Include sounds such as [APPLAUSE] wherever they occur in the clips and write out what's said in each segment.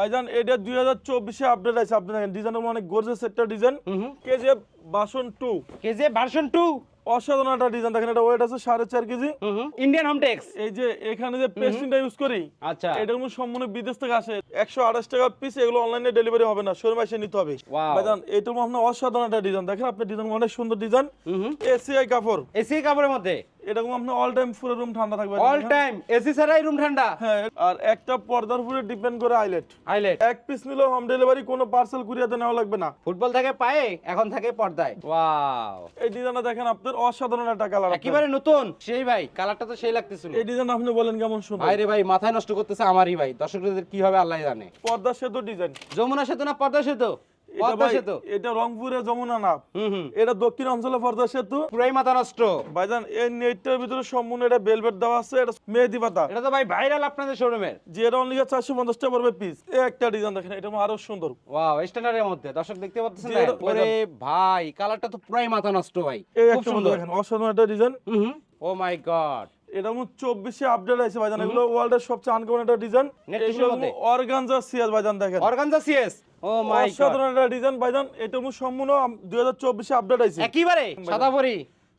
ভাইজান এটা দুই হাজার চব্বিশে আপডেট আছে আপনি দেখেন ডিজাইনের অনেক গর্জেস একটা ডিজাইন কেজিএফ বাসন টু কেজে ভার্সন টু অসাধারণ একটা ডিজাইন দেখেন এটা ওয়েট আছে সাড়ে চার কেজি। ইন্ডিয়ান এই যে এখানে যে পেস্টিংটা ইউজ করি আচ্ছা। এটা কিন্তু সম্পূর্ণ বিদেশ থেকে আসে। একশো আঠাশ টাকা পিস এগুলো অনলাইনে ডেলিভারি হবে না শোরুমে এসে নিতে হবে. ভাইজান এটা আপনার অসাধারণ একটা ডিজাইন দেখেন আপনি ডিজাইন অনেক সুন্দর ডিজাইন এসিআই কাপড়। এসি কাপড়ের মধ্যে? এটা কিন্তু আপনার অল টাইম পুরো রুম ঠান্ডা থাকবে। অল টাইম এসি ছাড়াই রুম ঠান্ডা। হ্যাঁ আর একটা পর্দার উপরে ডিপেন্ড করে আইলেট হাইলাইট এক পিস নিলেও হোম ডেলিভারি কোনো পার্সেল কুরিয়াতে নেওয়া লাগবে না। ফুটবল থেকে পায়ে এখন থাকে পর্দায়। ওয়াও এই ডিজাইনটা দেখেন আপনার অসাধারণ একটা কালার একেবারে নতুন। সেই ভাই কালারটা তো সেই লাগতেছিল এই ডিজাইন আপনি বলেন কেমন সুন্দর। ভাই রে ভাই মাথায় নষ্ট করতেছে আমারই ভাই। দর্শকদের কি হবে আল্লাহ জানে। পর্দা সেতু ডিজাইন যমুনা সেতু না পর্দা সেতু? পদ্মা ভাই সেতু। এটা রংপুরে যমুনা না হুম হুম। এটা দক্ষিণ অঞ্চলে পর্দা সেতু। পুরাই মাথা নষ্ট। ভাইজান এই নেটটার ভিতরে সম্পূর্ণ এটা বেলভেট দেওয়া আছে এটা মেহেদি পাতা। এটা তো ভাই ভাইরাল আপনাদের শোরুমের যে এটা অনলি চারশো পঞ্চাশ টাকা পড়বে পিস একটা ডিজাইন দেখেন এটা আরও সুন্দর। ওয়াও স্ট্যান্ডার্ডের মধ্যে। দর্শক দেখতে পাচ্ছেন ওরে ভাই কালারটা তো পুরাই মাথা নষ্ট ভাই। খুব সুন্দর দেখেন অসাধারণ একটা ডিজাইন ও মাই গড এটা মু চব্বিশে আপডেট আছে ভাইজান। এগুলো ওয়ার্ল্ডের সবচেয়ে আনকমন একটা ডিজাইন এগুলো? অর্গানজা সিএস ভাইজান দেখেন। Organza CS oh my god অসাধারণ একটা ডিজাইন ভাইজান। এটা মু সম্পূর্ণ দুই হাজার চব্বিশে আপডেট আছে একেবারে? সাদা পরি।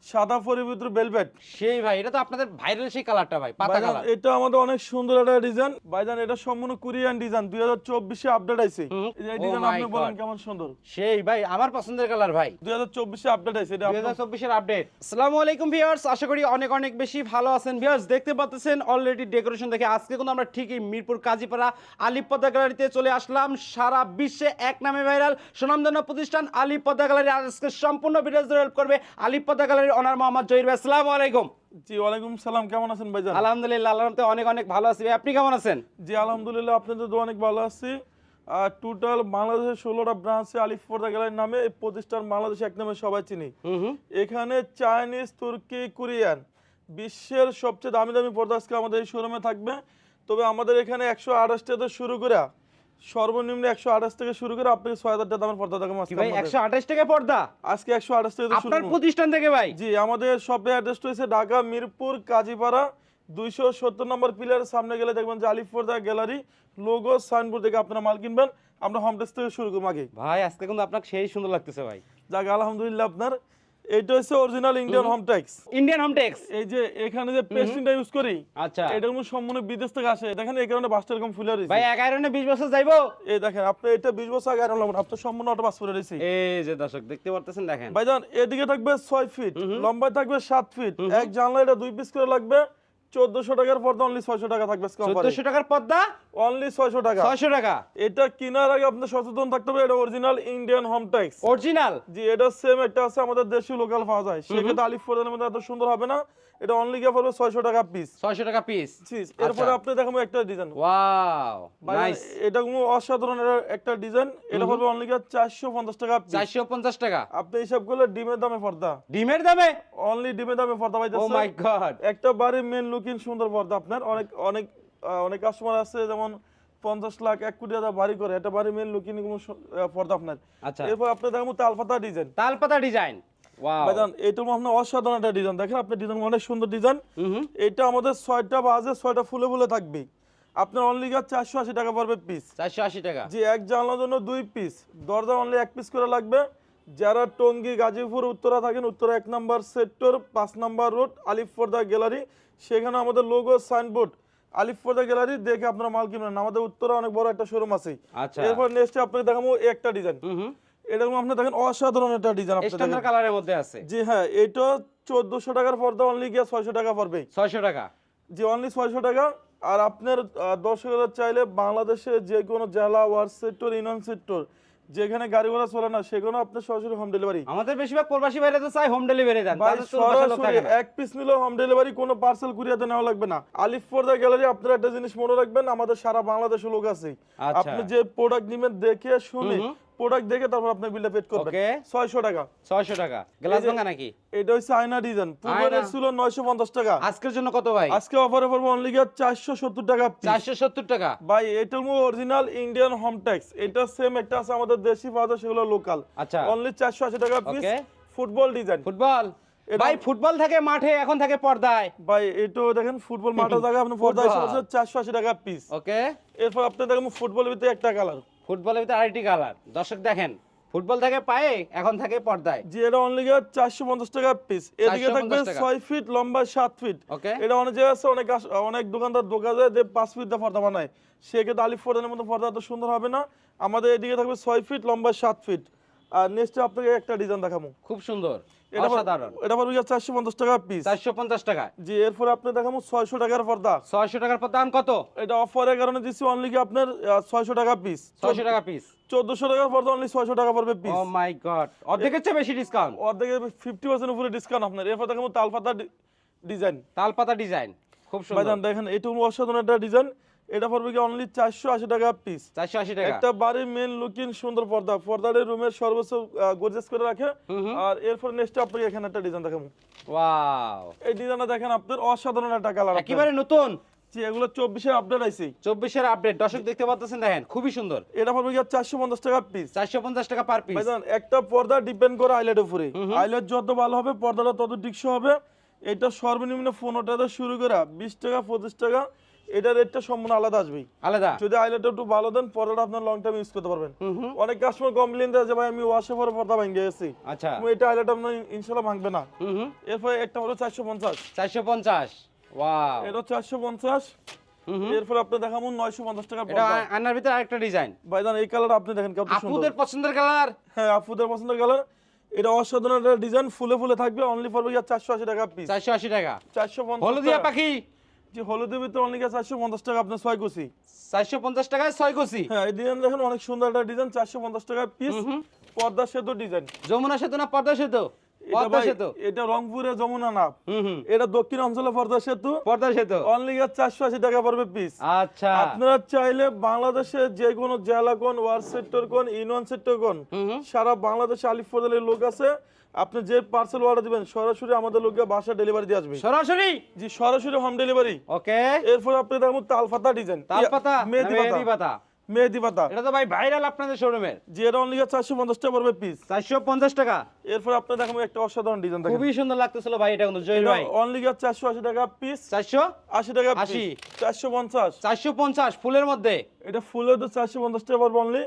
সাদা ফরির ভিতরে বেলভেট সেই ভাই এটা তো আপনাদের ভাইরাল সেই কালারটা ভাই পাতা কালার এটা আমাদের অনেক সুন্দর একটা ডিজাইন ভাইজান এটা সম্পূর্ণ কোরিয়ান ডিজাইন দুই হাজার চব্বিশে আপডেট হুম। এই ডিজাইন আপনি বলেন কেমন সুন্দর। সেই ভাই আমার পছন্দের কালার ভাই। দুই হাজার চব্বিশে আপডেট আছে এটা দুই আপনার- হাজার চব্বিশের আপডেট আসসালামু আলাইকুম ভিউয়ার্স আশা করি অনেক অনেক বেশি ভালো আছেন। ভিউয়ার্স দেখতে পাচ্ছেন অলরেডি ডেকোরেশন দেখে আজকে কিন্তু আমরা ঠিকই মিরপুর কাজীপাড়া আলিপ পদ্মা গ্যালারিতে চলে আসলাম। সারা বিশ্বে এক নামে ভাইরাল সুনামধন্য প্রতিষ্ঠান আলিপ পদ্মা গ্যালারি আজকে সম্পূর্ণ ভিডিও হেল্প করবে আলিপ পদ্মা গ্যালারির অনার মোহাম্মদ জহির ভাই আসসালামু আলাইকুম। জি ওয়ালাইকুম সালাম কেমন আছেন ভাইজান? আলহামদুলিল্লাহ আল্লাহর রহমতে অনেক অনেক ভালো আছি আপনি কেমন আছেন? জি আলহামদুলিল্লাহ আপনাদের তো অনেক ভালো আছি। আর টোটাল বাংলাদেশের ষোলোটা ব্রাঞ্চে আলিফ পর্দা গ্যালারির নামে এই প্রতিষ্ঠান বাংলাদেশে এক নামে সবাই চিনি। এখানে চাইনিজ তুর্কি কোরিয়ান বিশ্বের সবচেয়ে দামি দামি পর্দা আজকে আমাদের এই শোরুমে থাকবে। তবে আমাদের এখানে একশো আঠাশ থেকে শুরু করে সর্বনিম্ন একশো আঠাশ থেকে শুরু করে আপনাকে ছয় হাজার টাকা দামের পর্দা দেখাবো কি ভাই একশো আঠাশ টাকা পর্দা? আজকে একশো আঠাশ থেকে শুরু আপনার প্রতিষ্ঠান থেকে ভাই? জি আমাদের শপের অ্যাড্রেস রয়েছে ঢাকা মিরপুর কাজীপাড়া দুইশো সত্তর নম্বর পিলারের সামনে গেলে দেখবেন যে আলিফ পর্দা গ্যালারি লোগো সাইনবোর্ড থেকে আপনারা মাল কিনবেন। আমরা হোম টেস্ট থেকে শুরু করব আগে। ভাই আজকে কিন্তু আপনাকে সেই সুন্দর লাগতেছে ভাই। যাক আলহামদুলিল্লাহ আপনার। এইটা হচ্ছে original Indian home. Tax Indian এই যে এখানে যে ইউজ করি আচ্ছা। এটা সম্পূর্ণ বিদেশ থেকে আসে। দেখেন এই কারণে বাসটা এরকম ফুলে রয়েছে ভাই এক আয়রনে বিশ বছর যাইবো? এই দেখেন আপনি এটা বিশ বছর আগে আনলাম আপনি সম্পূর্ণ অটো বাস ফুলে রয়েছে। এই যে দর্শক দেখতে পারতেছেন দেখেন। ভাইজান এদিকে থাকবে ছয় ফিট লম্বা থাকবে সাত ফিট এক জানলা এটা দুই পিস করে লাগবে। চোদ্দশো টাকার পর্দা অনলি ছয়শো টাকা থাকবে চোদ্দশো টাকার পর্দা? অনলি ছয়শো টাকা। ছয়শো টাকা। এটা কেনার আগে আপনার সচেতন থাকতে হবে এটা original Indian home tax original জি এটা সেম একটা আছে আমাদের দেশি লোকাল পাওয়া যায়। সেক্ষেত্রে আলিফ ফোরনের মধ্যে এত সুন্দর হবে না। এটা অনলি গিয়ে পড়বে ছয়শো টাকা পিস ছয়শো টাকা পিস এরপরে আচ্ছা। আপনি দেখাবো একটা ডিজাইন ওয়াও নাইস এটা কোনো অসাধারণ একটা ডিজাইন এটা পড়বে অনলি গিয়ে চারশো পঞ্চাশ টাকা piece। চারশো পঞ্চাশ টাকা। আপনি হিসাব করলে ডিমের দামে পর্দা। ডিমের দামে? অনলি ডিমের দামে পর্দা ও পাইতেছে মাই গড একটা বাড়ির মেন লুকিং সুন্দর পর্দা আপনার। অনেক অনেক অনেক কাস্টমার আছে যেমন পঞ্চাশ লাখ এক কোটি টাকা বাড়ি করে। একটা বাড়ির মেন লুকিং পর্দা আপনার। আচ্ছা। এরপর আপনি দেখব তালপাতা ডিজাইন তালপাতা ডিজাইন ভাইজান এটা আপনার অসাধারণ একটা ডিজাইন দেখেন আপনি ডিজাইন অনেক সুন্দর ডিজাইন এটা আমাদের ছয়টা বাজে ছয়টা ফুলে ফুলে থাকবে। আপনার অনলি গাছ চারশো আশি টাকা পড়বে পিস চারশো আশি টাকা। যে এক জানলার জন্য দুই পিস দরজা অনলি এক পিস করে লাগবে। যারা টঙ্গী গাজীপুর উত্তরা থাকেন উত্তরা এক নম্বর সেক্টর পাঁচ নাম্বার রোড আলিফপর্দা গ্যালারি সেখানে আমাদের লোগো সাইনবোর্ড আলিফপর্দা গ্যালারি দেখে আপনারা মাল কিনবেন আমাদের উত্তরা অনেক বড় একটা শোরুম আছে। আচ্ছা। এরপর নেক্সট আপনাকে দেখাবো একটা ডিজাইন এরকম আপনি দেখেন অসাধারণ একটা ডিজাইন স্ট্যান্ডার্ড কালারের মধ্যে আছে। জি হ্যাঁ এটা চোদ্দশো টাকার পর্দা অনলি গিয়ে ছয়শো টাকা পড়বে। ছয়শো টাকা। জি অনলি ছয়শো টাকা। আর আপনার আহ, দর্শক হাজার চাইলে বাংলাদেশে যে কোনো জেলা ওয়ার্ড সেক্টর ইউনিয়ন সেক্টর যেখানে গাড়ি ঘোড়া চলে না সেখানে আপনার সরাসরি হোম ডেলিভারি আমাদের বেশিরভাগ প্রবাসী বাইরে তো চাই হোম ডেলিভারি দেন সরাসরি এক পিস নিলেও হোম ডেলিভারি কোনো পার্সেল কুরিয়াতে নেওয়া লাগবে না। আলিফ পর্দা গ্যালারি আপনারা একটা জিনিস মনে রাখবেন আমাদের সারা বাংলাদেশে লোক আছে। আচ্ছা। আপনি যে প্রোডাক্ট নেবেন দেখে শুনে। প্রোডাক্ট দেখে তারপর আপনি বিলটা পেড করবেন। Okay. ছয়শো টাকা। ছয়শো টাকা। গ্লাস ভাঙা নাকি? এটা হচ্ছে আয়না ডিজাইন ছিল নয়শো পঞ্চাশ টাকা। আজকের জন্য কত ভাই? আজকে অফারে পড়ব অনলি গিয়ে চারশো সত্তর টাকা piece। চারশো সত্তর টাকা। ভাই এটা অরিজিনাল ইন্ডিয়ান হোম ট্যাক্স এটা সেম একটা আছে আমাদের দেশি সেগুলো লোকাল আচ্ছা। অনলি চারশো আশি টাকা পিস. ফুটবল ডিজাইন ফুটবল এটা- ভাই ফুটবল থাকে মাঠে এখন থাকে পর্দায়। ভাই এটাও দেখেন ফুটবল মাঠা [LAUGHS] জায়গা আপনি পর্দা ফুটবল। হিসেবে চারশো আশি টাকা পিস ওকে এরপর আপনি দেখেন ফুটবলের ভিতরে একটা কালার ফুটবলের ভিতরে আরেকটি কালার। দর্শক দেখেন ফুটবল থাকে পায়ে এখন থাকে পর্দায়। যে এটা অনলি চারশো পঞ্চাশ টাকা পিস এদিকে থাকবে। ছয় ফিট লম্বা সাত ফিট ওকে এটা অনেক জায়গায় আছে অনেক অনেক দোকানদার দোকান যায় যে পাঁচ ফিট পর্দা বানায়। সেক্ষেত্রে আলিফ ফোর্ডের মতো পর্দা এত সুন্দর হবে না। আমাদের এদিকে থাকবে ছয় ফিট লম্বা সাত ফিট আর নেক্সটে আপনাকে একটা ডিজাইন দেখাবো। খুব সুন্দর। এটা পর- অসাধারণ। এটা পড়বে চারশো পঞ্চাশ টাকা পিস চারশো পঞ্চাশ টাকা। জি এরপরে আপনি দেখাবো ছয়শো টাকার পর্দা। ছয়শো টাকার পর দাম কত? এটা অফারের কারণে দিচ্ছি অনলি কি আপনার ছয়শো টাকা পিস ছয়শো টাকা পিস চোদ্দশো টাকার পর্দা অনলি ছয়শো টাকা পড়বে পিস ও মাই গড অর্ধেকের চেয়ে বেশি ডিসকাউন্ট অর্ধেকে ফিফটি পার্সেন্ট উপরে ডিসকাউন্ট আপনার। এরপর দেখাবো তালপাতা ডিজাইন তালপাতা ডিজাইন খুব সুন্দর। দেখেন এটা অসাধারণ একটা ডিজাইন এটা পড়বে কি অনলি চারশো আশি টাকা পিস চারশো আশি টাকা। একটা বাড়ির মেন লুকিং সুন্দর পর্দা। পর্দাটা রুমের সর্বোচ্চ গর্জেস করে রাখে। আর এরপর নেক্সট আপনাকে এখানে একটা ডিজাইন দেখাবো। ওয়াও এই ডিজাইনটা দেখেন আপনার অসাধারণ একটা কালার একেবারে নতুন। এগুলো চব্বিশে আপডেট আইছে। চব্বিশের আপডেট দর্শক দেখতে পাচ্ছেন দেখেন খুবই সুন্দর। এটা পড়বে চারশো পঞ্চাশ টাকা পিস চারশো পঞ্চাশ টাকা পার পিস একটা পর্দা ডিপেন্ড করে আইলেটের উপরে। আইলেট যত ভালো হবে পর্দাটা তত টিকসো হবে। এটা সর্বনিম্ন পনেরো টাকা শুরু করে বিশ টাকা পঁচিশ টাকা। এটা রেটটা সম্পূর্ণ আলাদা আসবেই। আলাদা? যদি আইলেটটা একটু ভালো দেন পর্দাটা আপনার লং টাইম ইউজ করতে পারবেন। অনেক কাস্টমার কমপ্লেন দেয় যে ভাই আমি ওয়াশে পরে পর্দা ভেঙে গেছি। আচ্ছা। এটা আইলেট আপনার ইনশাল্লাহ ভাঙবে না। এরপরে একটা হলো চারশো পঞ্চাশ। চারশো পঞ্চাশ। ওয়াও এটা চারশো পঞ্চাশ। হুম। আপনি দেখাবো নয়শো পঞ্চাশ টাকা এটা আয়নার ভিতরে আরেকটা ডিজাইন ভাইজান এই কালার আপনি দেখেন কত সুন্দর। আপুদের পছন্দের কালার হ্যাঁ আপুদের পছন্দের কালার এটা অসাধারণ একটা ডিজাইন ফুলে ফুলে থাকবে অনলি ফর চারশো আশি টাকা পিস চারশো আশি টাকা। চারশো হলদিয়া পাখি। যে হলুদের ভিতরে অনলি চারশো পঞ্চাশ টাকা আপনার ছয় কুচি। চারশো পঞ্চাশ টাকায় ছয় কষি হ্যাঁ এই ডিজাইন দেখেন অনেক সুন্দর একটা ডিজাইন চারশো পঞ্চাশ টাকা পিস পর্দা সেতু ডিজাইন যমুনা সেতু না সেতু? এটা রংপুরে যমুনা না। দক্ষিণ অঞ্চলে পর্দা সেতু। পদ্মা সেতু। অনলি চারশো আশি টাকা পড়বে পিস আচ্ছা। আপনারা চাইলে বাংলাদেশে যে কোনো জেলা কোন ওয়ার্ড সেক্টর কোন ইউনিয়ন সেক্টর কোন সারা বাংলাদেশে আলিফ লোক আছে। আপনি যে পার্সেল অর্ডার দিবেন সরাসরি আমাদের লোকে বাসা ডেলিভারি দিয়ে আসবে। সরাসরি? জি সরাসরি হোম ডেলিভারি ওকে। এরপর আপনি দেখুন তালপাতা ডিজাইন তালপাতা? মেহেদি মেহেদি পাতা। পাতা। মেহেদি পাতা। এটা তো ভাই ভাইরাল আপনাদের শোরুমের জি এটা অনলি চারশো পঞ্চাশ টাকা পড়বে পিস চারশো পঞ্চাশ টাকা। এরপর আপনি দেখুন একটা অসাধারণ ডিজাইন দেখেন। খুবই সুন্দর লাগতেছিল ভাই এটা কিন্তু জহির ভাই। অনলি চারশো আশি টাকা পিস চারশো আশি টাকা আশি। চারশো পঞ্চাশ। চারশো পঞ্চাশ ফুলের মধ্যে। এটা ফুলের তো চারশো পঞ্চাশ টাকা পড়বে অনলি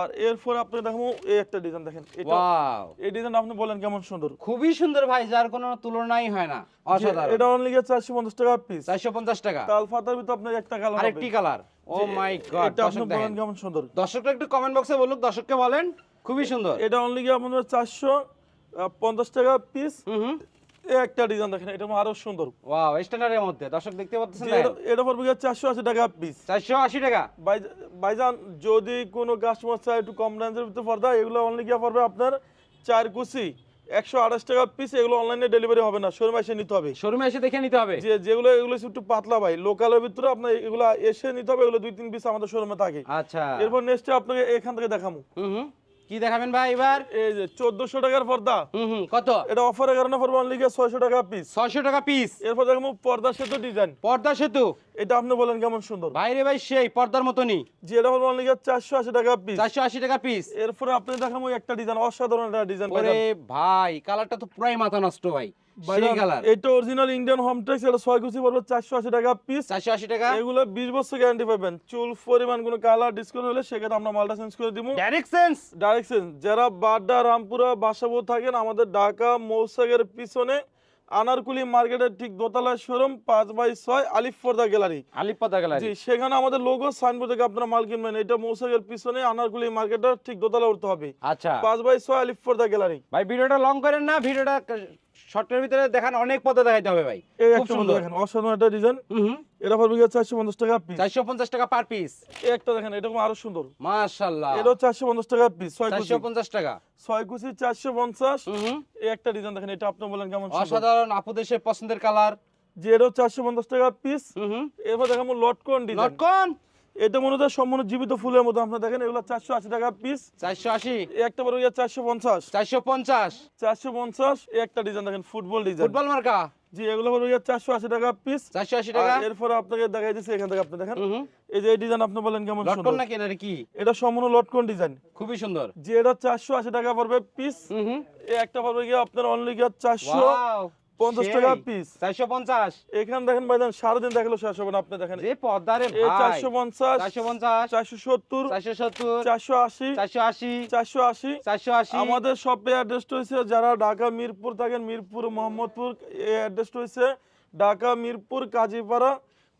আর এরপর আপনি দেখুন এই একটা ডিজাইন দেখেন। এটা ওয়াও। এই ডিজাইন আপনি বলেন কেমন সুন্দর। খুবই সুন্দর ভাই যার কোনো তুলনাই হয় না। অসাধারণ। এটা অনলি চারশো পঞ্চাশ টাকা পিস চারশো পঞ্চাশ টাকা। তাল ফাতার ভিতর আপনার একটা কালার আরেকটি কালার ও মাই গড এটা আপনি বলেন কেমন সুন্দর। দর্শকরা একটু কমেন্ট বক্সে বলুক দর্শককে বলেন খুবই সুন্দর। এটা অনলি আপনার চারশো পঞ্চাশ টাকা পিস একটা ডিজাইন দেখেন এটা আরও সুন্দর। ওয়াও স্ট্যান্ডার্ডের মধ্যে। দর্শক দেখতে পাচ্ছেন এটা- পড়বে চারশো আশি টাকা পিস চারশো আশি টাকা। ভাইজান যদি কোনো কাস্টমার চায় একটু কম রেঞ্জের ভিতরে পর্দা এগুলো অনলি গিয়ে পড়বে আপনার চার কুচি। একশো আঠাশ টাকা পিস এগুলো অনলাইনে ডেলিভারি হবে না। শোরুমে এসে নিতে হবে। শোরুমে এসে দেখে নিতে হবে। যে যেগুলো এগুলো একটু পাতলা ভাই। লোকালের ভিতরে আপনার এগুলো এসে নিতে হবে এগুলো দুই তিন পিস আমাদের শোরুমে থাকে। আচ্ছা। এরপর নেক্সটে আপনাকে এখান থেকে দেখাবো হুম হুম। কি দেখাবেন ভাই এবার? এই যে 1400 টাকার পর্দা। হুম হুম কত? এটা অফারের কারণে পড়বে অনলি গিয়ে ছয়শো টাকা পিস ছয়শো টাকা পিস এরপর দেখো পর্দা সেতু ডিজাইন পর্দা সেতু? এটা আপনি বলেন কেমন সুন্দর। ভাই রে ভাই সেই পর্দার মতনই। যে এটা হলো অনলি গিয়ে চারশো আশি টাকা পিস চারশো আশি টাকা পিস এরপরে আপনি দেখাবো একটা ডিজাইন অসাধারণ একটা ডিজাইন ওরে ভাই কালারটা তো পুরাই মাথা নষ্ট ভাই। এটা অরিজিনাল ইন্ডিয়ান হোম টেক্স এটা ছয় কুচি পড়বে চারশো আশি টাকা পিস চারশো আশি টাকা। এগুলো বিশ বছর গ্যারান্টি পাবেন। চুল পরিমাণ কোনো কালার ডিসকাউন্ট হলে সেক্ষেত্রে আমরা মালটা চেঞ্জ করে দিব। ডাইরেক্ট সেন্স ডাইরেকশন যারা বাড্ডা রামপুরা বাসাবো থাকেন আমাদের ঢাকা মৌসাগের পিছনে আনারকুলি মার্কেটের ঠিক দোতলা শোরুম পাঁচ বাই ছয় আলিফ ফর্দা গ্যালারি আলিপদা গ্যালারি জি সেখানে আমাদের লোগো সাইনবোর্ড থেকে আপনারা মাল কিনবেন। এটা মৌসাগের পিছনে আনারকুলি মার্কেটের ঠিক দোতলা উঠতে হবে। আচ্ছা। পাঁচ বাই ছয় আলিফ ফর্দা গ্যালারি ভাই ভিডিওটা লং করেন না ভিডিওটা শর্টের ভিতরে দেখান অনেক পথে দেখাইতে হবে ভাই। এই খুব সুন্দর। দেখেন অসাধারণ একটা ডিজাইন এটা পড়বে গিয়ে চারশো পঞ্চাশ টাকা পিস চারশো পঞ্চাশ টাকা পার পিস এই একটা দেখেন এটা আরও সুন্দর। এটাও চারশো পঞ্চাশ টাকা পিস টাকা। ছয় কুচি চারশো পঞ্চাশ। হুম এই একটা ডিজাইন দেখেন এটা আপনি বলেন কেমন অসাধারণ আপু দেশের পছন্দের কালার যে চারশো পঞ্চাশ টাকা পিস এরপর দেখাবো লটকন ডিজাইন লটকন? এটা মনে হয় সম্পূর্ণ জীবিত ফুলের মতো আপনার দেখেন এগুলো চারশো আশি টাকা পিস চারশো আশি? একটা বড় গিয়ে চারশো পঞ্চাশ। চারশো পঞ্চাশ? চারশো পঞ্চাশ একটা ডিজাইন দেখেন ফুটবল ডিজাইন ফুটবল মার্কা জি এগুলো গিয়ে চারশো আশি টাকা পিস চারশো আশি টাকা? এরপরে আপনাকে দেখাই দিচ্ছি এখান থেকে আপনি দেখেন। এই যে এই ডিজাইন আপনি বলেন কেমন লটকন নাকি এটা কি? এটা সম্পূর্ণ লটকন ডিজাইন খুবই সুন্দর। যে এটা চারশো আশি টাকা পড়বে পিস হুম একটা পড়বে গিয়ে আপনার অনলি গিয়ে চারশো ওয়াও পঞ্চাশ টাকা পিস চারশো পঞ্চাশ। এখানে দেখেন দেখাল শেষ হবে না আপনি দেখেন। এই ভাই চারশো পঞ্চাশ চারশো পঞ্চাশ চারশো সত্তর চারশো সত্তর চারশো আশি চারশো আশি চারশো আশি চারশো আশি। আমাদের শপে অ্যাড্রেস হয়েছে যারা ঢাকা মিরপুর থাকেন মিরপুর মোহাম্মদপুর এই অ্যাড্রেস হয়েছে ঢাকা মিরপুর কাজীপাড়া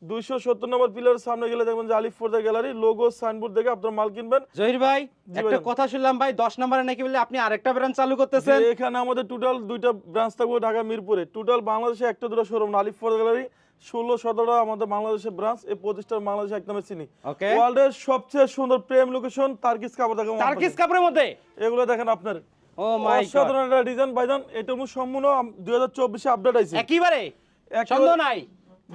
দুইশো সত্তর নম্বর পিলারের সামনে গেলে দেখবেন যে আলিফ ফোর্দা গ্যালারি লোগো সাইনবোর্ড দেখে আপনার মাল কিনবেন। জহির ভাই একটা কথা শুনলাম ভাই দশ নম্বরে নাকি বলে আপনি আরেকটা ব্রাঞ্চ চালু করতেছেন? এখানে আমাদের টোটাল দুইটা ব্রাঞ্চ থাকবে ঢাকা মিরপুরে। টোটাল বাংলাদেশে একটা দুটো শোরুম আলিফ ফোর্দা গ্যালারি ষোলো সতেরোটা আমাদের বাংলাদেশের ব্রাঞ্চ এই প্রতিষ্ঠান বাংলাদেশে এক নামে চিনি। ওকে ওয়ার্ল্ডের সবচেয়ে সুন্দর প্রেম লোকেশন তার্কিস কাপড় দেখেন টার্কিস কাপড়ের মধ্যে? এগুলো দেখেন আপনার। ও মাই গড অসাধারণ ডিজাইন ভাইজান এটা সম্পূর্ণ দুই হাজার চব্বিশে আপডেট আইছে। একেবারে- সন্দেহ নাই?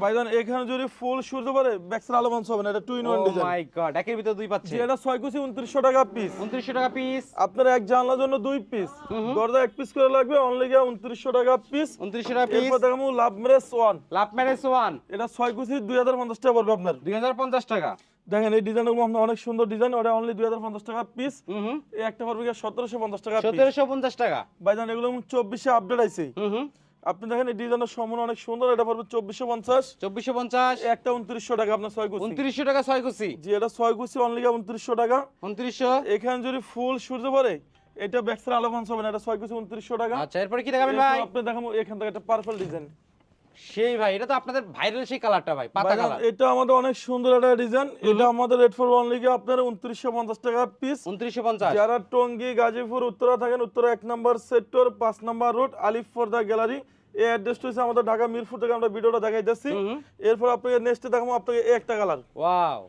ভাইজান এখানে যদি ফুল সূর্য পারে ব্যাক্সের আলো হবে না এটা two in one design my god একের ভিতর দুই পাচ্ছে। এটা ছয় কুচি উনত্রিশশো টাকা পিস উনত্রিশশো টাকা পিস আপনার এক জানলার জন্য দুই পিস দরজা এক পিস করে লাগবে অনলি গিয়ে উনত্রিশশো টাকা পিস উনত্রিশশো টাকা পিস এরপর love marriage one love marriage one এটা ছয় কুচি দুই হাজার পঞ্চাশ টাকা পড়বে আপনার। দুই হাজার পঞ্চাশ টাকা। দেখেন এই ডিজাইনগুলো আপনার অনেক সুন্দর ডিজাইন ওটা অনলি দুই হাজার পঞ্চাশ টাকা পিস এই একটা পড়বে গিয়ে সতেরোশো পঞ্চাশ টাকা পিস সতেরোশো পঞ্চাশ টাকা। ভাইজান এগুলো চব্বিশে আপডেট আইছে। হুম। আপনি দেখেন এই ডিজাইনের সমন অনেক সুন্দর এটা পড়বে চব্বিশশো পঞ্চাশ। চব্বিশশো পঞ্চাশ। একটা উনত্রিশশো টাকা আপনার ছয় কুচি উনত্রিশশো টাকা ছয় কুচি জি এটা ছয় কুচি অনলি উনত্রিশশো টাকা। উনত্রিশশো। এখানে যদি ফুল সূর্য পরে এটা ব্যাকসার আলো হবে না এটা ছয় কুচি উনত্রিশশো টাকা। আচ্ছা এরপরে কি দেখাবেন ভাই? আপনি দেখাবো এখান থেকে একটা পার্পল ডিজাইন সেই ভাই এটা তো আপনাদের ভাইরাল সেই কালারটা ভাই পাতা কালার এটা আমাদের অনেক সুন্দর একটা ডিজাইন এটা আমাদের রেড ফর অনলি আপনার উনত্রিশশো পঞ্চাশ টাকা পিস উনত্রিশশো পঞ্চাশ। যারা টঙ্গী গাজীপুর উত্তরা থাকেন উত্তরা এক নম্বর সেক্টর পাঁচ নম্বর রোড আলিফ ফোর্দা গ্যালারি এই অ্যাড্রেসটা হচ্ছে আমাদের ঢাকা মিরপুর থেকে আমরা ভিডিওটা দেখাইতেছি। এরপর আপনাকে নেক্সটে দেখাবো আপনাকে একটা কালার ওয়াও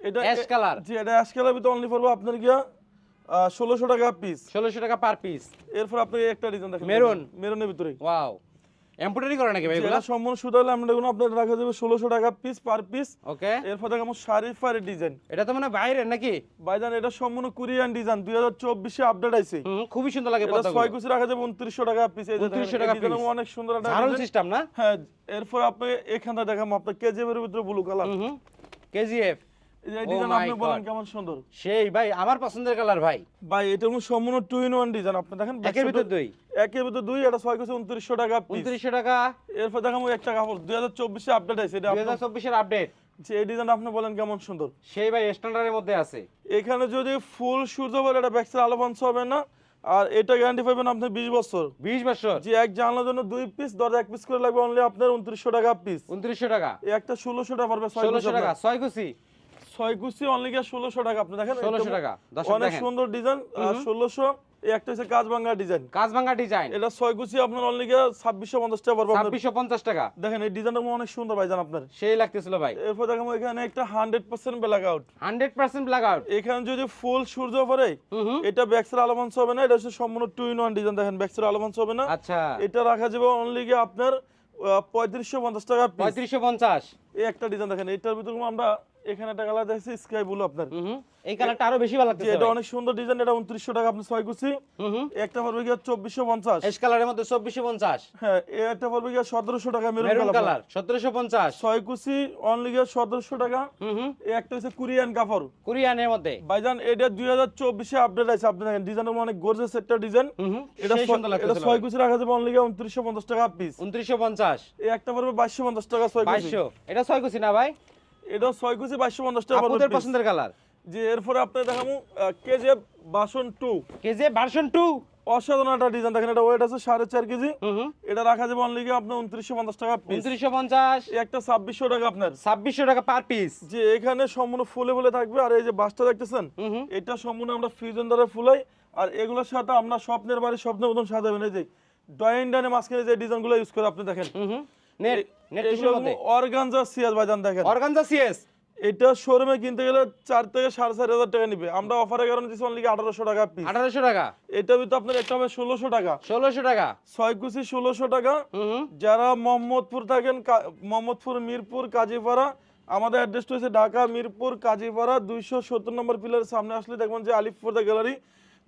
এটা Ash color। জি এটা অ্যাশ কালার ভিতরে অনলি পড়ব আপনার গিয়া ষোলোশো টাকা পিস ষোলোশো টাকা পার পিস এরপর আপনাকে একটা ডিজাইন দেখেন Maroon। মেরুনের ভিতরে ওয়াও এমব্রয়ডারি করে নাকি ভাই এগুলো? এটা সম্পূর্ণ সুতা হলে আমরা এগুলো আপনার রাখা যাবে ষোলোশো টাকা পিস পার পিস ওকে। এরপর দেখাবো শাড়ি ফাড়ি ডিজাইন এটা তো মানে বাইরের নাকি? ভাইজান এটা সম্পূর্ণ কোরিয়ান ডিজাইন দুই হাজার চব্বিশে আপডেট আইছে। খুবই সুন্দর লাগে এটা পদ্মাগুলো ছয় কুচি রাখা যাবে উনত্রিশশো টাকা পিস এই যে 2900 টাকা ডিজাইনও piece। অনেক সুন্দর একটা ঝাড়ল। সিস্টেম না? হ্যাঁ এরপর আপনি এখানটা দেখাবো আপনার কেজিএফ এর ভিতরে ব্লু কালার কেজিএফ ডিজাইন আপনি বলেন কেমন সুন্দর। সেই ভাই আমার পছন্দের কালার ভাই। ভাই এটা সম্পূর্ণ টু ইন ওয়ান ডিজাইন আপনি দেখেন একের ভিতর দুই। একের ভিতরে দুই এটা ছয় কুচি উনত্রিশশো টাকা উনত্রিশশো টাকা। এরপর দেখাবো একটা কাপড় দুই হাজার চব্বিশে আপডেট আছে এটা দুই হাজার চব্বিশের আপডেট যে এই ডিজাইন আপনি বলেন কেমন সুন্দর। সেই ভাই স্ট্যান্ডার্ডের মধ্যে আছে। এখানে যদি ফুল সূর্য বলে এটা আলো হবে না। আর এটা গ্যারান্টি পাবেন আপনি বিশ বছর। বিশ বছর? যে এক জানলার জন্য দুই পিস দরজা এক পিস করে লাগবে অনলি আপনার উনত্রিশশো টাকা পিস উনত্রিশশো টাকা। এই একটা ষোলোশো টাকা পারবে ষোলোশো টাকা। ছয় কুচি। ছয় কুচি অনলি ষোলোশো টাকা। আপনি দেখেন 1600 টাকা। অনেক সুন্দর ডিজাইন ষোলোশো একটা হচ্ছে কাজ ভাঙ্গা ডিজাইন কাজভাঙ্গা ডিজাইন এটা ছয় আপনার অনলি গিয়ে ছাব্বিশশো পঞ্চাশ টাকা আপনার। ছাব্বিশশো পঞ্চাশ টাকা। দেখেন এই ডিজাইনটা অনেক সুন্দর ভাইজান আপনার। সেই লাগতেছিল ভাই। এরপর দেখাবো এখানে একটা hundred percent blackout hundred percent blackout এখানে যদি ফুল সূর্য পরে এটা ব্যাক্সের আলোমাংস হবে না এটা হচ্ছে সম্পূর্ণ টু ইন ওয়ান ডিজাইন দেখেন ব্যাক্সের আলোমাংস হবে না। আচ্ছা। এটা রাখা যাবে অনলি আপনার পঁয়ত্রিশশো পঞ্চাশ টাকা পঁয়ত্রিশশো পঞ্চাশ। এই একটা ডিজাইন দেখেন এটার ভিতরে আমরা এখানে একটা কালার দেখছি স্কাই ব্লু আপনার। এই কালারটা আরও বেশি ভালো যে লাগতেছে এটা অনেক সুন্দর ডিজাইন এটা উনত্রিশশো টাকা আপনি ছয় কুচি। হুম হুম। একটা পড়বে গিয়ে চব্বিশশো পঞ্চাশ। এস কালারের মধ্যে চব্বিশশো পঞ্চাশ। হ্যাঁ এই একটা পড়বে গিয়ে সতেরোশো টাকা মেরুন কালার কালার সতেরোশো পঞ্চাশ। ছয় কুচি অনলি গিয়ে সতেরোশো টাকা। হুম হুম। এই একটা হচ্ছে কুরিয়ান কাপড়। কোরিয়ানের মধ্যে। ভাইজান এটা দুই হাজার চব্বিশে আপডেট আছে আপনি দেখেন ডিজাইনের অনেক গর্জেস একটা ডিজাইন এটা সুন্দর এটা লাগতেছিল ছয় কুচি রাখা যাবে অনলি গিয়ে উনত্রিশশো পঞ্চাশ টাকা পিস উনত্রিশশো পঞ্চাশ। এই একটা পড়বে বাইশশো পঞ্চাশ টাকা ছয় কুচি। বাইশশো। এটা ছয় কুচি না ভাই? এটা ছয় কুচি বাইশশো পঞ্চাশ টাকা আপনাদের পছন্দের কালার যে এরপরে আপনার কেজিএফ বাসন টু। KG version two? অসাধারণ একটা ডিজাইন দেখেন এটা ওয়েট আছে সাড়ে চার কেজি। এটা রাখা যাবে অনলি আপনার উনত্রিশশো পঞ্চাশ টাকা উনত্রিশশো পঞ্চাশ। একটা ছাব্বিশশো টাকা আপনার। ছাব্বিশশো টাকা পার পিস যে এখানে সম্পূর্ণ ফুলে ফুলে থাকবে। আর এই যে বাসটা দেখতেছেন এটা সম্পূর্ণ আমরা ফিউজন দ্বারা ফুলাই। আর এগুলোর সাথে আমরা স্বপ্নের বাড়ি স্বপ্নের মতন সাজাবেন। এই যে ডয়েন ডানে মাঝখানে যে ডিজাইনগুলো ইউজ করে আপনি দেখেন। নেট নেট মধ্যে। অর্গানজা সিয়াজ বাজান দেখেন। Organza CS? এটা শোরুমে কিনতে গেলে চার থেকে সাড়ে চার হাজার টাকা নিবে। আমরা অফারের কারণে দিচ্ছি অনলি আঠারোশো টাকা পিস আঠারোশো টাকা? এটা ভিতরে আপনার একটা হবে ষোলোশো টাকা। ষোলোশো টাকা? ছয় কুচি ষোলোশো টাকা। হুম হুম। যারা মোহাম্মদপুর থাকেন মোহাম্মদপুর মিরপুর কাজীপাড়া আমাদের অ্যাড্রেসটা হচ্ছে ঢাকা মিরপুর কাজীপাড়া দুইশো সত্তর নম্বর পিলারের সামনে আসলে দেখবেন যে Alif gallery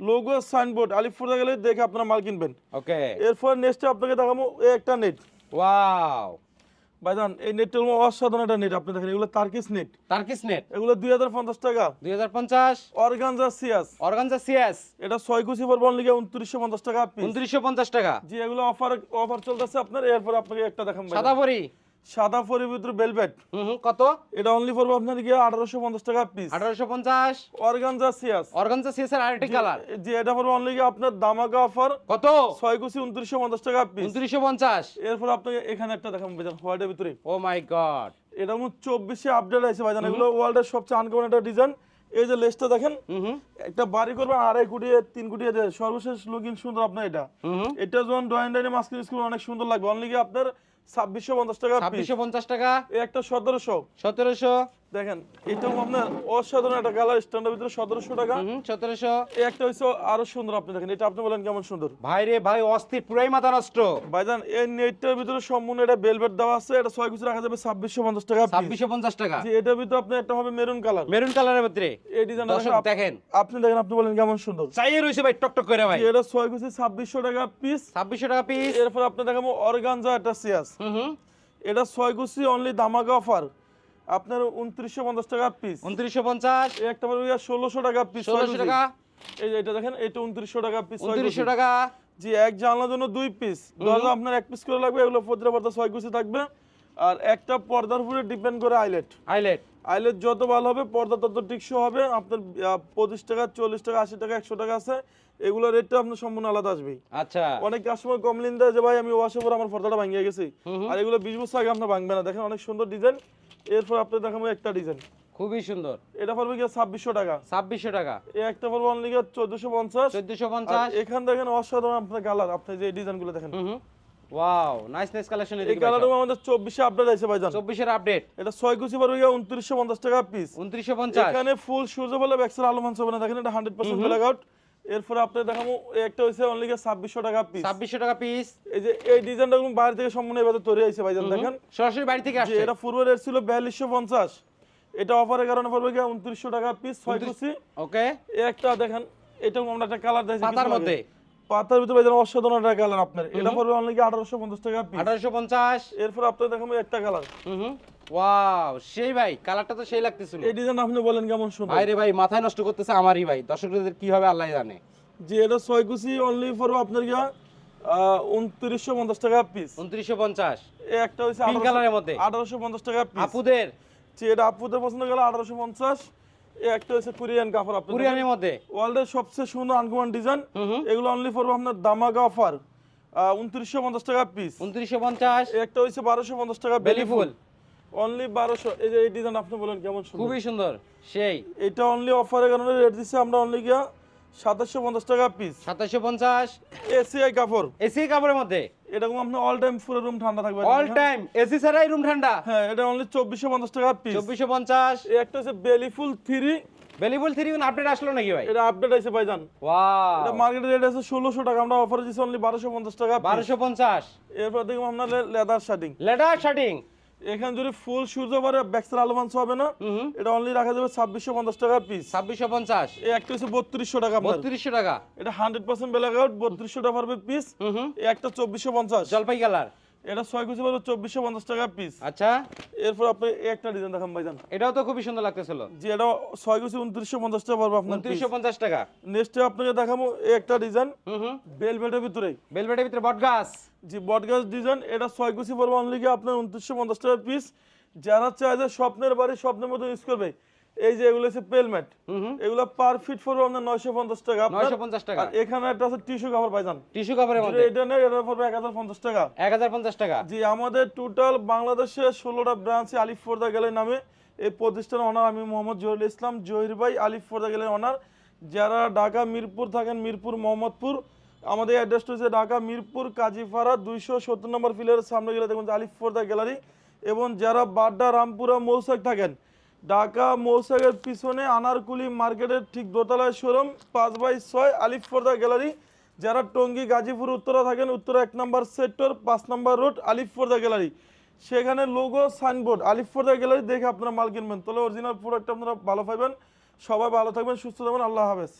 logo signboard Alif gallery দেখে আপনারা মাল কিনবেন। ওকে এরপর নেক্সটে আপনাকে দেখাবো একটা নেট ওয়াও ভাইজান এই নেটটা অসাধারণ একটা নেট আপনি দেখেন এগুলো তার্কিস নেট তার্কিস নেট এগুলো দুই হাজার পঞ্চাশ টাকা। দুই হাজার পঞ্চাশ। অর্গানজা সিয়াস অর্গানজা সিএস এটা ছয় কুচি পর বন লিগে উনত্রিশশো পঞ্চাশ টাকা উনত্রিশশো পঞ্চাশ টাকা। জি এগুলো অফার অফার চলতেছে আপনার এরপর আপনাকে একটা দেখাম সাদা ভরি সাদা ফরির ভিতরে বেলভেট হুম কত? এটা অনলি পড়বে আপনার গিয়ে আঠারোশো পঞ্চাশ টাকা পিস আঠারোশো পঞ্চাশ? অর্গানজা সিয়াস অর্গানজা এর আরেকটি কালার যে এটা পড়বে অনলি গিয়ে আপনার দামাকা অফার কত? ছয় কুচি উনত্রিশশো পঞ্চাশ টাকা পিস উনত্রিশশো পঞ্চাশ। এরপর আপনাকে এখানে একটা দেখাম হোয়াইটের ভিতরে। ও মাই গড এটা মনে চব্বিশে আপডেট আছে ভাইজান এগুলো ওয়ার্ল্ডের সবচেয়ে আনকমন একটা ডিজাইন এই যে লেসটা দেখেন একটা বাড়ি করবেন আড়াই কোটি তিন কোটি সর্বশেষ লুকিং সুন্দর আপনার এটা। এটা যখন ড্রয়িং ডাইনে মাস্কিন স্কুল অনেক সুন্দর লাগবে। অনলি আপনার ছাব্বিশশো পঞ্চাশ টাকা ছাব্বিশশো পঞ্চাশ টাকা। এই একটা সতেরোশো। সতেরোশো। দেখেন এটাও আপনার অসাধারণ একটা কালার স্ট্যান্ডের ভিতরে সতেরোশো টাকা। সতেরোশো। একটা হচ্ছে আরও সুন্দর আপনি দেখেন এটা আপনি বলেন কেমন সুন্দর? ভাই রে ভাই অস্থির পুরাই মাথা নষ্ট। ভাইজান এই নেটটার ভিতরে সম্পূর্ণ এটা বেলভেট দেওয়া আছে এটা ছয় কুচি রাখা যাবে ছাব্বিশশো পঞ্চাশ টাকা ছাব্বিশশো পঞ্চাশ টাকা। এটার ভিতরে আপনার একটা হবে মেরুন কালার মেরুন কালারের ভিতরে। এই দেখেন আপনি দেখেন আপনি বলেন কেমন সুন্দর। চাইয়ে রয়েছে ভাই টকটক করে ভাই। এটা ছয় কুচি ছাব্বিশশো টাকা পিস ছাব্বিশশো টাকা পিস এরপর আপনি দেখাবো অর্গানজা একটা সিয়াস এটা ছয় কুচি অনলি দামাকা অফার আপনার উনত্রিশশো পঞ্চাশ টাকা পিস উনত্রিশশো পঞ্চাশ। একটা পারবে ষোলোশো টাকা পিস ষোলোশো টাকা। এই যে এটা দেখেন এটা উনত্রিশশো টাকা পিস উনত্রিশশো টাকা। জি এক জানলার জন্য দুই পিস দরজা আপনার এক পিস করে লাগবে এগুলো পর্দা ছয় থাকবে। আর একটা পর্দার উপরে ডিপেন্ড করে আইলেট আইলেট আইলেট যত ভালো হবে পর্দা তত টিকসো হবে। আপনার পঁচিশ টাকা চল্লিশ টাকা আশি টাকা একশো টাকা আছে। এগুলো রেটটা আপনার সম্পূর্ণ আলাদা আসবেই। আচ্ছা। অনেক কাস্টমার কমপ্লেন দেয় যে ভাই আমি ওয়াশে পর আমার পর্দাটা ভাঙিয়ে গেছি। আর এগুলো বিশ বছর আগে আপনার ভাঙবে না। দেখেন অনেক সুন্দর ডিজাইন এরপর আপনি দেখাবো একটা ডিজাইন খুবই সুন্দর। এটা পড়বে গিয়ে ছাব্বিশশো টাকা। ছাব্বিশশো টাকা। এই একটা পড়বে অনলি গিয়ে চোদ্দশো পঞ্চাশ। চোদ্দশো পঞ্চাশ। এখান দেখেন অসাধারণ আপনার কালার আপনি যে ডিজাইনগুলো দেখেন। ওয়াও নাইস নাইস কালেকশন এই কালারও আমাদের চব্বিশে আপডেট আছে ভাইজান। চব্বিশের আপডেট এটা ছয় কুচি পড়বে গিয়ে উনত্রিশশো পঞ্চাশ টাকা পিস উনত্রিশশো পঞ্চাশ। এখানে ফুল সূর্য বলে ব্যাক্সের আলো মানছে না দেখেন এটা হান্ড্রেড পার্সেন্ট ব্ল্যাক আউট এরপর আপনি দেখাবো একটা হচ্ছে অনলি গিয়ে ছাব্বিশশো টাকা পিস ছাব্বিশশো টাকা পিস এই যে এই ডিজাইনটা কোনো বাইরে থেকে সম্পূর্ণ এবার তৈরি হয়েছে ভাইজান দেখেন। সরাসরি বাড়ি থেকে আসছে। এটা পূর্ব রেট ছিল বিয়াল্লিশশো পঞ্চাশ। এটা অফারের কারণে পড়বে গিয়ে উনত্রিশশো টাকা পিস ছয় কুচি। ওকে। একটা দেখেন এটা আমরা একটা কালার দেখছি পাতার মধ্যে। পাতার ভিতরে ভাইজান অসাধারণ একটা কালার আপনার। এটা পড়বে অনলি গিয়ে আঠারোশো পঞ্চাশ টাকা পিস আঠারোশো পঞ্চাশ। এরপর আপনার দেখাবো একটা কালার হুম হুম। ওয়াও সেই ভাই কালারটা তো সেই লাগতেছিল এই ডিজাইন আপনি বলেন কেমন সুন্দর? ভাই রে ভাই মাথায় নষ্ট করতেছে আমারই ভাই। দর্শকদের কি হবে আল্লাহ জানে। যে এটা ছয় কুচি অনলি পড়বে আপনার গিয়া উনত্রিশশো পঞ্চাশ টাকা পিস উনত্রিশশো পঞ্চাশ। একটা হচ্ছে পিঙ্ক কালারের মধ্যে? আঠারোশো পঞ্চাশ টাকা পিস আপুদের? যে এটা আপুদের পছন্দ গেলে আঠারোশো পঞ্চাশ। একটা হচ্ছে কোরিয়ান কাপড় আপনার কুরিয়ানের মধ্যে? ওয়ার্ল্ডের সবচেয়ে সুন্দর আনকমন ডিজাইন এগুলো অনলি পড়বে আপনার দামাকা অফার উনত্রিশশো পঞ্চাশ টাকা পিস উনত্রিশশো পঞ্চাশ। একটা হচ্ছে বারোশো পঞ্চাশ টাকা বেলি ফুল অনলি বারোশো এই যে এই ডিজাইন আপনি বলেন কেমন সুন্দর? খুবই সুন্দর সেই। এটা অনলি অফারের কারণে রেট দিচ্ছে আমরা অনলি গিয়া সাতাশশো পঞ্চাশ টাকা পিস সাতাশশো পঞ্চাশ। এসিআই কাপড়। এসি কাপড়ের মধ্যে? এরকম আপনার অল টাইম পুরো রুম ঠান্ডা থাকবে। অল টাইম এসি ছাড়াই রুম ঠান্ডা? হ্যাঁ এটা অনলি চব্বিশশো পঞ্চাশ টাকা পিস চব্বিশশো পঞ্চাশ। এই একটা হচ্ছে বেলি ফুল থ্রি বেলিবুল থ্রি আপডেট আসলো নাকি ভাই? এটা আপডেট আছে ভাইজান। ওয়াও এটা মার্কেট রেট আছে ষোলোশো টাকা আমরা অফার দিচ্ছি অনলি বারোশো পঞ্চাশ টাকা piece। বারোশো পঞ্চাশ। এরপর দেখুন আপনার লেদার শার্টিং লেটার শার্টিং এখানে যদি ফুল সূর্য পারে ব্যাক্সার আলো মাংস হবে না এটা অনলি রাখা যাবে ছাব্বিশশো পঞ্চাশ টাকা পিস ছাব্বিশশো পঞ্চাশ? এই একটা হচ্ছে বত্রিশশো টাকা বত্রিশশো টাকা? এটা হান্ড্রেড পার্সেন্ট ব্ল্যাক আউট বত্রিশশো টাকা পারবে পিস একটা চব্বিশশো পঞ্চাশ। জলপাই কালার এটা ছয় কুচি পারবে চব্বিশশো পঞ্চাশ টাকা পিস আচ্ছা। এরপর আপনি একটা ডিজাইন দেখান ভাইজান। এটাও তো খুবই সুন্দর লাগতেছিল। যে এটা ছয় কুচি উনত্রিশশো পঞ্চাশ টাকা পারবে আপনার উনত্রিশশো পঞ্চাশ টাকা। নেক্সটে আপনাকে দেখাবো একটা ডিজাইন হুম হুম। বেলভেটের ভিতরে। বেলভেটের ভিতরে বট গাছ। যে বটগাছ ডিজাইন এটা ছয় কুচি পড়বে অনলি আপনার উনত্রিশশো পঞ্চাশ টাকা পিস যারা চায় যে স্বপ্নের বাড়ি স্বপ্নের মতো ইউজ করবে এই যে এগুলো হচ্ছে পেলমেট এগুলো পার ফিট পড়বে আপনার নয়শো পঞ্চাশ টাকা। আপনার। নয়শো পঞ্চাশ টাকা। আর এখানে একটা আছে টিস্যু কাপড় পাইজান টিস্যু কাপড়ের মধ্যে? এটা নেই এটা পড়বে এক হাজার পঞ্চাশ টাকা। এক হাজার পঞ্চাশ টাকা। জি আমাদের টোটাল বাংলাদেশে ষোলোটা ব্রাঞ্চে আলিফ ফোর্দা গেলের নামে। এই প্রতিষ্ঠানের অনার আমি মোহাম্মদ জহিরুল ইসলাম। জহির ভাই আলিফ ফোর্দা গেলের অনার যারা ঢাকা মিরপুর থাকেন মিরপুর মোহাম্মদপুর। আমাদের অ্যাড্রেসটা হচ্ছে ঢাকা মিরপুর কাজীপাড়া দুইশো সত্তর নম্বর ফিলের সামনে গেলে দেখুন আলিফ ফোর্দা গ্যালারি এবং যারা বাড্ডা রামপুরা মৌসাক থাকেন ঢাকা মৌসাগের পিছনে আনারকুলি মার্কেটের ঠিক দোতলায় শোরুম, পাঁচ বাই ছয় আলিফ পর্দা গ্যালারি। যারা টঙ্গী, গাজীপুর, উত্তরা থাকেন, উত্তরা এক নম্বর সেক্টর, পাঁচ নম্বর রোড, আলিফ পর্দা গ্যালারি। সেখানে লোগো, সাইনবোর্ড, আলিফ পর্দা গ্যালারি দেখে আপনারা মাল কিনবেন। তাহলে অরিজিনাল প্রোডাক্ট আপনারা ভালো পাবেন সবাই ভালো থাকবেন, সুস্থ থাকবেন, আল্লাহ হাফেজ।